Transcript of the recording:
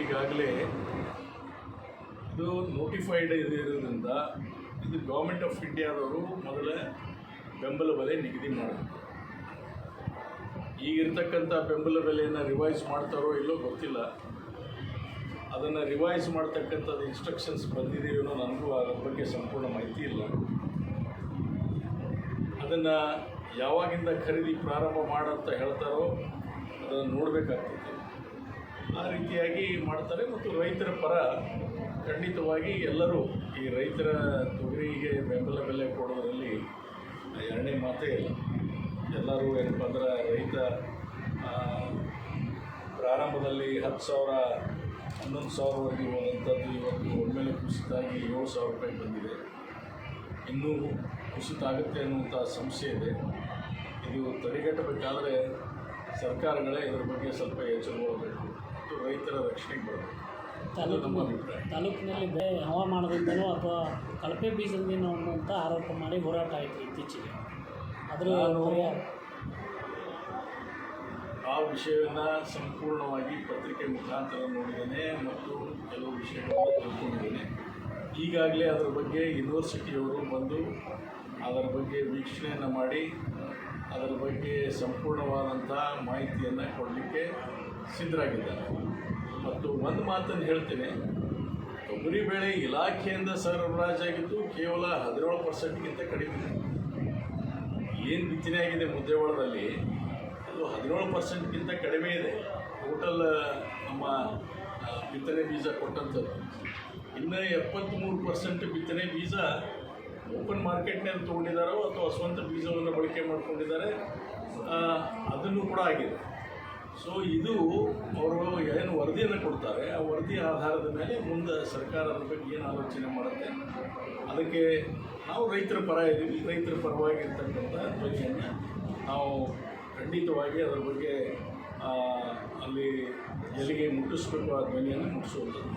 ಈಗಾಗಲೇ ಇದು ನೋಟಿಫೈಡ್ ಇರೋದ್ರಿಂದ ಇದು ಗೌರ್ಮೆಂಟ್ ಆಫ್ ಇಂಡಿಯಾದವರು ಮೊದಲ ಬೆಂಬಲ ಬೆಲೆ ನಿಗದಿ ಮಾಡೋದು ಈಗಿರ್ತಕ್ಕಂಥ ಬೆಂಬಲ ಬೆಲೆಯನ್ನು ರಿವೈಸ್ ಮಾಡ್ತಾರೋ ಇಲ್ಲೋ ಗೊತ್ತಿಲ್ಲ. ಅದನ್ನು ರಿವೈಸ್ ಮಾಡ್ತಕ್ಕಂಥದ್ದು ಇನ್ಸ್ಟ್ರಕ್ಷನ್ಸ್ ಬಂದಿದೆಯೋ ನನಗೂ ಅದರ ಬಗ್ಗೆ ಸಂಪೂರ್ಣ ಮಾಹಿತಿ ಇಲ್ಲ. ಅದನ್ನು ಯಾವಾಗಿಂದ ಖರೀದಿ ಪ್ರಾರಂಭ ಮಾಡಂತ ಹೇಳ್ತಾರೋ ಅದನ್ನು ನೋಡಬೇಕಾಗ್ತದೆ. ಆ ರೀತಿಯಾಗಿ ಮಾಡ್ತಾರೆ ಮತ್ತು ರೈತರ ಪರ ಖಂಡಿತವಾಗಿ ಎಲ್ಲರೂ ಈ ರೈತರ ತೊಗರಿಗೆ ಬೆಂಬಲ ಬೆಲೆ ಕೊಡೋದರಲ್ಲಿ ಎರಡನೇ ಮಾತೇ ಇಲ್ಲ. ಎಲ್ಲರೂ ಏನಪ್ಪ ಅಂದ್ರೆ ರೈತ ಪ್ರಾರಂಭದಲ್ಲಿ ಹತ್ತು ಸಾವಿರ, ಹನ್ನೊಂದು ಸಾವಿರವರೆಗೆ ಹೋದಂಥದ್ದು ಇವತ್ತು ಒಮ್ಮೆಲೆ ಕುಸಿತಾಗಿ ಏಳು ಸಾವಿರ ರೂಪಾಯಿ ಬಂದಿದೆ. ಇನ್ನೂ ಕುಸಿತ ಆಗುತ್ತೆ ಅನ್ನುವಂಥ ಸಂಶಯ ಇದೆ. ಇದು ತಡೆಗಟ್ಟಬೇಕಾದರೆ ಸರ್ಕಾರಗಳೇ ಇದರ ಬಗ್ಗೆ ಸ್ವಲ್ಪ ಎಚ್ಚರಗೊಳ್ಳಬೇಕು ಮತ್ತು ರೈತರ ರಕ್ಷಣೆಗೆ ಬರಬೇಕು. ತಾಲೂಕಿನಲ್ಲಿ ಬೆಳೆ ಹವಾಮಾನದಿಂದನೋ ಅಥವಾ ಕಳಪೆ ಬೀಜದಿಂದನೋ ಅನ್ನುವಂಥ ಆರೋಪ ಮಾಡಿ ಹೋರಾಟ ಆಯಿತು ಇತ್ತೀಚೆಗೆ. ಅದರ ಆ ವಿಷಯವನ್ನು ಸಂಪೂರ್ಣವಾಗಿ ಪತ್ರಿಕೆ ಮುಖಾಂತರ ನೋಡಿದ್ದೇನೆ ಮತ್ತು ಕೆಲವು ವಿಷಯಗಳನ್ನು ತಿಳ್ಕೊಂಡಿದ್ದೇನೆ. ಈಗಾಗಲೇ ಅದರ ಬಗ್ಗೆ ಯೂನಿವರ್ಸಿಟಿಯವರು ಬಂದು ಅದರ ಬಗ್ಗೆ ವೀಕ್ಷಣೆಯನ್ನು ಮಾಡಿ, ಅದರ ಬಗ್ಗೆ ಸಂಪೂರ್ಣವಾದಂಥ ಮಾಹಿತಿಯನ್ನು ಕೊಡಲಿಕ್ಕೆ ಸಿದ್ಧರಾಗಿದ್ದಾರೆ. ಮತ್ತು ಒಂದು ಮಾತನ್ನು ಹೇಳ್ತೇನೆ. ತೊಗರಿಬೇಳೆ ಇಲಾಖೆಯಿಂದ ಸರಬರಾಜಾಗಿದ್ದು ಕೇವಲ ಹದಿನೇಳು ಪರ್ಸೆಂಟ್ಗಿಂತ ಕಡಿಮೆ. ಏನು ಬಿತ್ತನೆ ಆಗಿದೆ ಮುದ್ದೇವಾಳದಲ್ಲಿ? ಅದು ಹದಿನೇಳು ಪರ್ಸೆಂಟ್ಗಿಂತ ಕಡಿಮೆ ಇದೆ. ಟೋಟಲ್ ನಮ್ಮ ಬಿತ್ತನೆ ಬೀಜ ಕೊಟ್ಟಂಥದ್ದು. ಇನ್ನು ಎಪ್ಪತ್ತ್ಮೂರು ಪರ್ಸೆಂಟ್ ಬಿತ್ತನೆ ಬೀಜ ಓಪನ್ ಮಾರ್ಕೆಟ್ನಲ್ಲಿ ತೊಗೊಂಡಿದ್ದಾರೋ ಅಥವಾ ಸ್ವಂತ ಬೀಜವನ್ನು ಬಳಕೆ ಮಾಡ್ಕೊಂಡಿದ್ದಾರೆ ಅದನ್ನು ಕೂಡ ಆಗಿದೆ. ಸೊ ಇದು ಅವರು ಏನು ವರದಿಯನ್ನು ಕೊಡ್ತಾರೆ, ಆ ವರದಿ ಆಧಾರದ ಮೇಲೆ ಮುಂದೆ ಸರ್ಕಾರ ಅದ್ರ ಬಗ್ಗೆ ಏನು ಆಲೋಚನೆ ಮಾಡುತ್ತೆ, ಅದಕ್ಕೆ ನಾವು ರೈತರ ಪರ ಇದ್ದೀವಿ ರೈತರ ಪರವಾಗಿರ್ತಕ್ಕಂಥ ಧ್ವನಿಯನ್ನು ನಾವು ಖಂಡಿತವಾಗಿ ಅದರ ಬಗ್ಗೆ ಅಲ್ಲಿ ಎಲ್ಲಿಗೆ ಮುಟ್ಟಿಸ್ಬೇಕು ಆ ಧ್ವನಿಯನ್ನು ಮುಟ್ಟಿಸುವಂಥದ್ದು.